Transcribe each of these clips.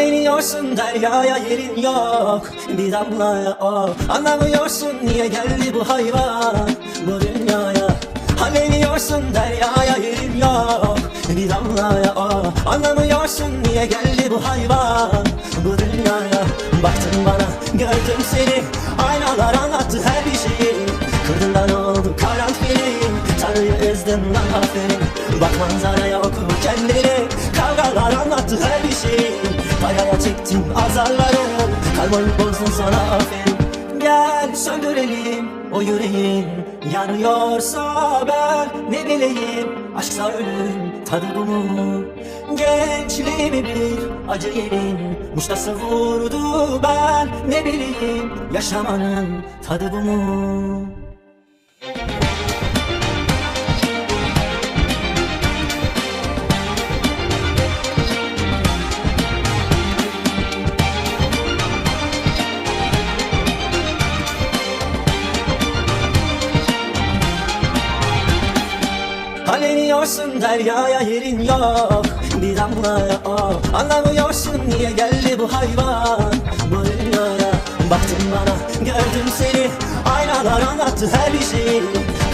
Anlamıyorsun deryaya yerin yok Bir damlaya o Anlamıyorsun niye geldi bu hayvan Bu dünyaya? Anlamıyorsun deryaya yerin yok Bir damlaya o Anlamıyorsun niye geldi bu hayvan Bu dünyaya? Baktın bana gördüm seni Aynalar anlattı her bir şeyi. Kırdın da ne oldu karanfilin Tanrı'yı ezdin lan aferin. Bak manzaraya oku kendini Kavgalar anlattı her bir şeyi Paraya çektim azarları. Kalmayı bozdun sana aferin. Gel söndürelim o yüreğin. Yanıyorsa ben ne bileyim Aşksa ölüm tadı bu mu? Gençliğimi bir acı yerin. Muştası vurdu ben ne bileyim? Yaşamanın tadı bu mu Haleniyorsun deryaya yerin yok. Bir damlaya o Anlamıyorsun niye geldi bu hayvan? Bu dünyaya Baktın bana gördüm seni. Aynalar anlattı her bir şeyi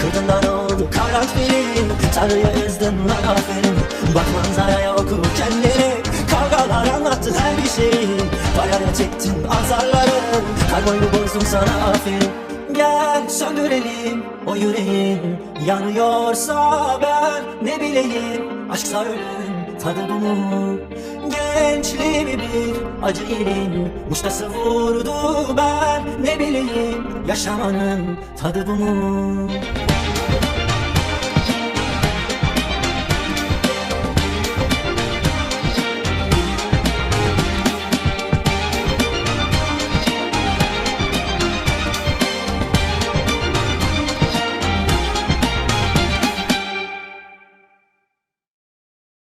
Kırdın da ne oldu karanfilin Tanrı'yı ezdin lan aferin. Bak manzaraya oku kendini Kavgalar anlattı her bir şeyi Paraya çektin azarları Kalbimi bozdum sana aferin Gel söndürelim o yüreğin. Yanıyorsa ben ne bileyim Aşksa ölüm tadı mu Gençliğimi bir acı yerin Muştası vurdu ben ne bileyim Yaşamanın tadı bu mu